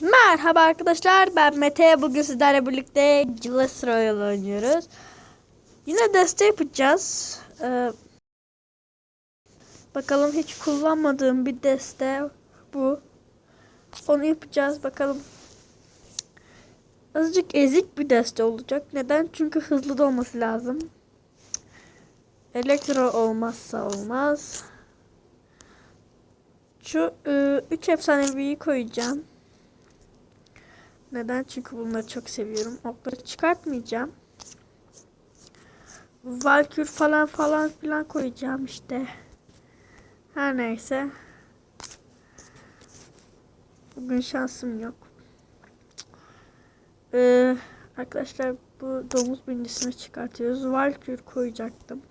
Merhaba arkadaşlar ben Mete bugün sizlerle birlikte Gilles Royale oynuyoruz. Yine deste yapacağız. Ee, bakalım hiç kullanmadığım bir deste bu. Onu yapacağız bakalım. Azıcık ezik bir deste olacak. Neden? Çünkü hızlı da olması lazım. Elektro olmazsa olmaz. Şu 3 efsaneviyi koyacağım. Neden? Çünkü bunları çok seviyorum. Okları çıkartmayacağım. Valkür falan falan filan koyacağım işte. Her neyse. Bugün şansım yok. Ee, arkadaşlar bu domuz birincisini çıkartıyoruz. Valkür koyacaktım.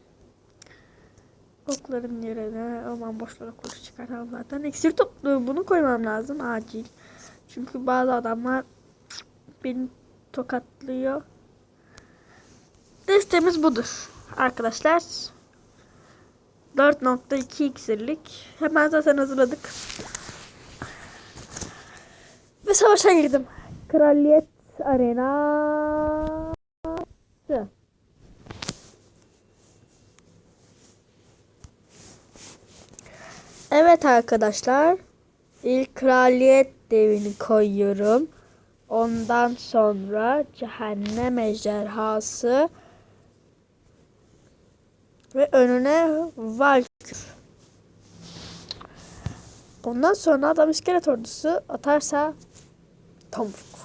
Okların yerine aman boşlara okları çıkartalım zaten. İksir toplu bunu koymam lazım acil. Çünkü bazı adamlar beni tokatlıyor. Destemiz budur arkadaşlar. 4.2 iksirlik. Hemen zaten hazırladık. Ve savaşa girdim. Kraliyet Arena. Evet arkadaşlar. İlk kraliyet devini koyuyorum. Ondan sonra cehennem ejderhası ve önüne Valkür. Ondan sonra adam iskelet ordusu atarsa tomruk.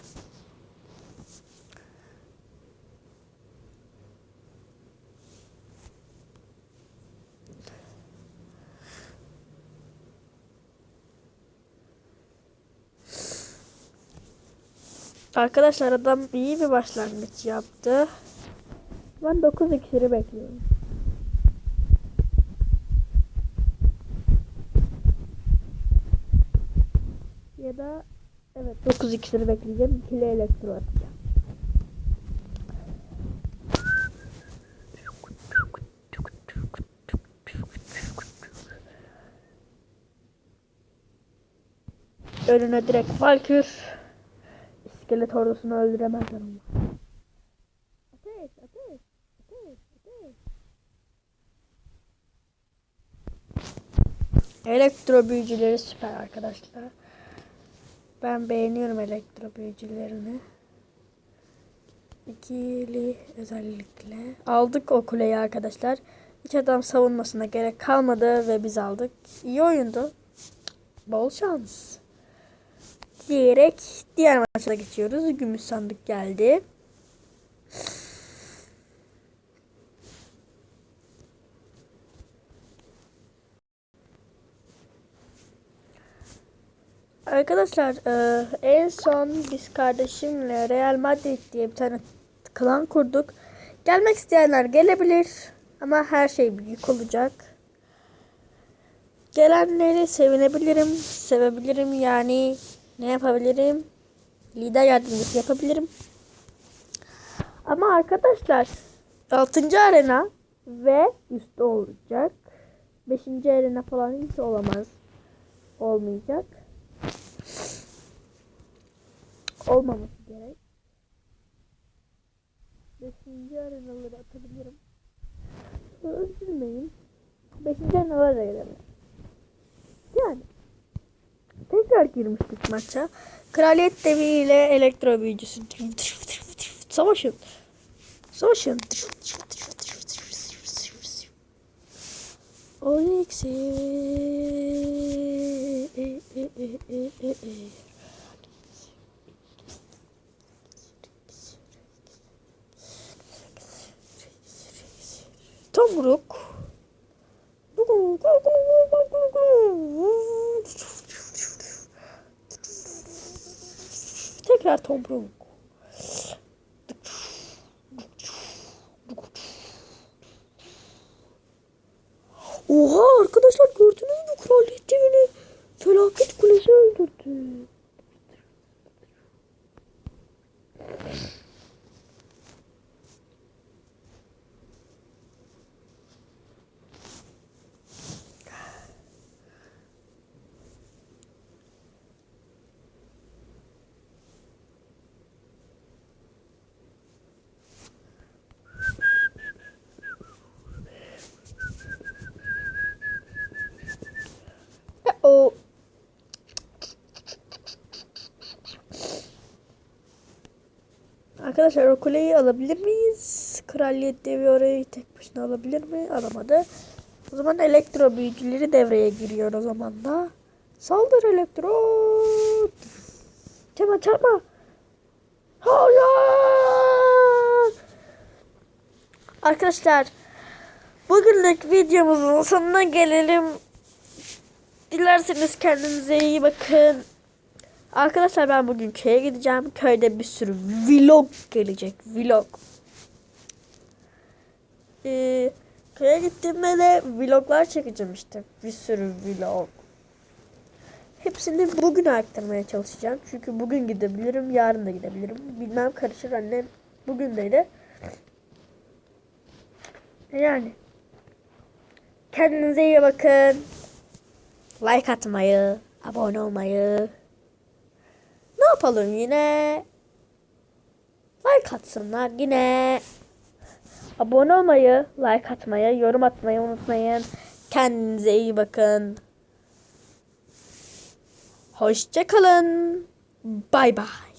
Arkadaşlar adam iyi bir başlangıç yaptı. Ben 9 iksiri bekliyorum. Ya da evet 9 iksiri bekleyeceğim. İkili elektro atacağım. Önüne direkt Valkür. İskelet ordusunu öldüremezler ama. Ateş, ateş, ateş, ateş. Elektro büyücüleri süper arkadaşlar. Ben beğeniyorum elektro büyücülerini. İkili özellikle. Aldık o kuleyi arkadaşlar. Hiç adam savunmasına gerek kalmadı ve biz aldık. İyi oyundu. Bol şans diyerek diğer maça geçiyoruz. Gümüş sandık geldi. Arkadaşlar e, en son biz kardeşimle Real Madrid diye bir tane klan kurduk. Gelmek isteyenler gelebilir ama her şey büyük olacak. Gelenleri sevinebilirim, sevebilirim yani ne yapabilirim? Lider yardımcısı yapabilirim. Ama arkadaşlar 6. arena ve üstte olacak. 5. arena falan hiç olamaz. Olmayacak. Olmaması gerek. 5. arenaları atabilirim. Üzülmeyin. 5. arenalara da gelelim. Yani Tekrar girmiştik maça. Kraliyet devi ile elektro büyücüsü. Savaşın. Savaşın. Onyx'i. Tomruk. Tekrar tomruk. Oha Arkadaşlar o kuleyi alabilir miyiz? Kraliyet devi orayı tek başına alabilir mi? Alamadı. O zaman elektro büyücüleri devreye giriyor o zaman da. Saldır elektro. Çarpma çarpma. Hayır. Arkadaşlar bugünlük videomuzun sonuna gelelim. Dilerseniz kendinize iyi bakın. Arkadaşlar ben bugün köye gideceğim. Köyde bir sürü vlog gelecek. Vlog. Ee, köye gittiğimde de vloglar çekeceğim işte. Bir sürü vlog. Hepsini bugün aktarmaya çalışacağım. Çünkü bugün gidebilirim, yarın da gidebilirim. Bilmem karışır annem. Bugün de. Yani. Kendinize iyi bakın. Like atmayı, abone olmayı. Yapalım yine? Like atsınlar yine. Abone olmayı, like atmayı, yorum atmayı unutmayın. Kendinize iyi bakın. Hoşçakalın. Bay bay.